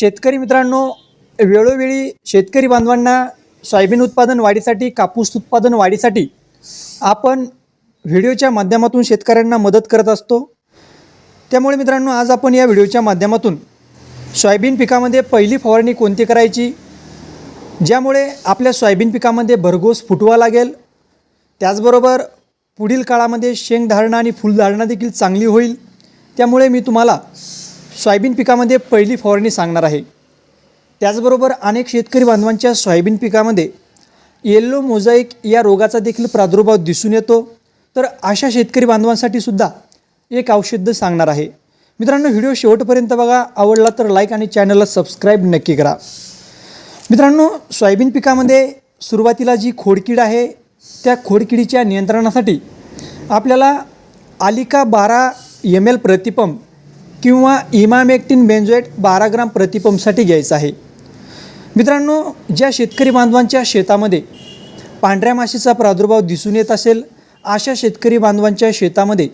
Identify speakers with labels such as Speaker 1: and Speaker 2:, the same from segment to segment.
Speaker 1: शेतकरी मित्रांनो वेळोवेळी शेतकरी बांधवांना सोयाबीन उत्पादन वाढीसाठी कापूस उत्पादन वाढीसाठी आपण व्हिडिओच्या माध्यमातून शेतकऱ्यांना मदत करत असतो. त्यामुळे मित्रांनो आज आपण या व्हिडिओच्या माध्यमातून सोयाबीन पिकामध्ये पहिली फवारणी कोणती करायची? ज्यामुळे आपल्या सोयाबीन पिकामध्ये भरघोस फुटवा लागेल. त्याचबरोबर पुढील काळामध्ये शेंगधारणा आणि फुलधारणा देखील चांगली होईल. त्यामुळे मी तुम्हाला सोयाबीन पिकामध्ये पहिली फवारणी सांगणार आहे. त्याचबरोबर अनेक शेतकरी बांधवांच्या सोयाबीन पिकामध्ये येल्लो मोझाईक या रोगाचा देखील प्रादुर्भाव दिसून येतो. तर अशा शेतकरी बांधवांसाठी सुद्धा एक औषध सांगणार आहे. मित्रांनो व्हिडिओ शेवटपर्यंत बघा. आवडला तर लाईक आणि चॅनलला सबस्क्राईब नक्की करा. मित्रांनो सोयाबीन पिकामध्ये सुरुवातीला जी खोडकीड आहे त्या खोडकिडीच्या नियंत्रणासाठी आपल्याला आलिका बारा एम एल प्रतिपंप किंवा इमामेक्टिन बेंजोएट बारा ग्राम प्रतिपंपसाठी घ्यायचं आहे. मित्रांनो ज्या शेतकरी बांधवांच्या शेतामध्ये पांढऱ्या माशीचा प्रादुर्भाव दिसून येत असेल अशा शेतकरी बांधवांच्या शेतामध्ये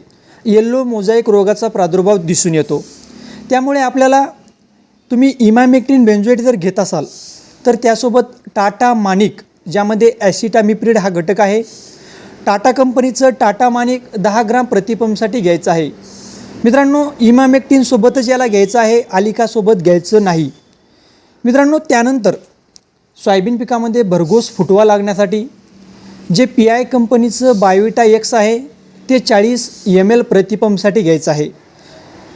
Speaker 1: येल्लो मोजाईक रोगाचा प्रादुर्भाव दिसून येतो. त्यामुळे आपल्याला तुम्ही इमामेक्टिन बेंजोएट जर घेत असाल तर त्यासोबत टाटा मानिक ज्यामध्ये ॲसिटामिप्रिड हा घटक आहे टाटा कंपनीचं टाटा मानिक दहा ग्राम प्रतिपंपसाठी घ्यायचं आहे. मित्रांनो इमामेक्टिनसोबतच याला घ्यायचं आहे आलिकासोबत घ्यायचं नाही. मित्रांनो त्यानंतर सोयाबीन पिकामध्ये भरघोस फुटवा लागण्यासाठी जे पी आय कंपनीचं बायोविटा एक्स आहे ते चाळीस एम एल प्रतिपंपसाठी घ्यायचं आहे.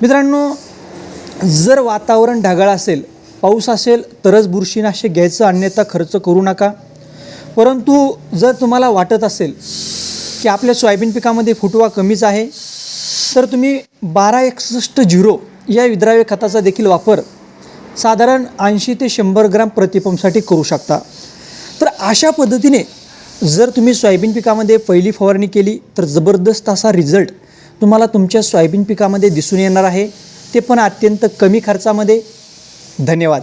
Speaker 1: मित्रांनो जर वातावरण ढगाळ असेल पाऊस असेल तरच बुरशीनाशक घ्यायचं अन्यथा खर्च करू नका. परंतु जर तुम्हाला वाटत असेल की आपल्या सोयाबीन पिकामध्ये फुटवा कमीच आहे तर तुम्ही बारा एकसष्ट झिरो या विद्राव्य खताचा देखील वापर साधारण ऐंशी ते शंभर ग्राम प्रतिपंपसाठी करू शकता. तर अशा पद्धतीने जर तुम्ही सोयाबीन पिकामध्ये पहिली फवारणी केली तर जबरदस्त असा रिझल्ट तुम्हाला तुमच्या सोयाबीन पिकामध्ये दिसून येणार आहे. ते पण अत्यंत कमी खर्चामध्ये. धन्यवाद.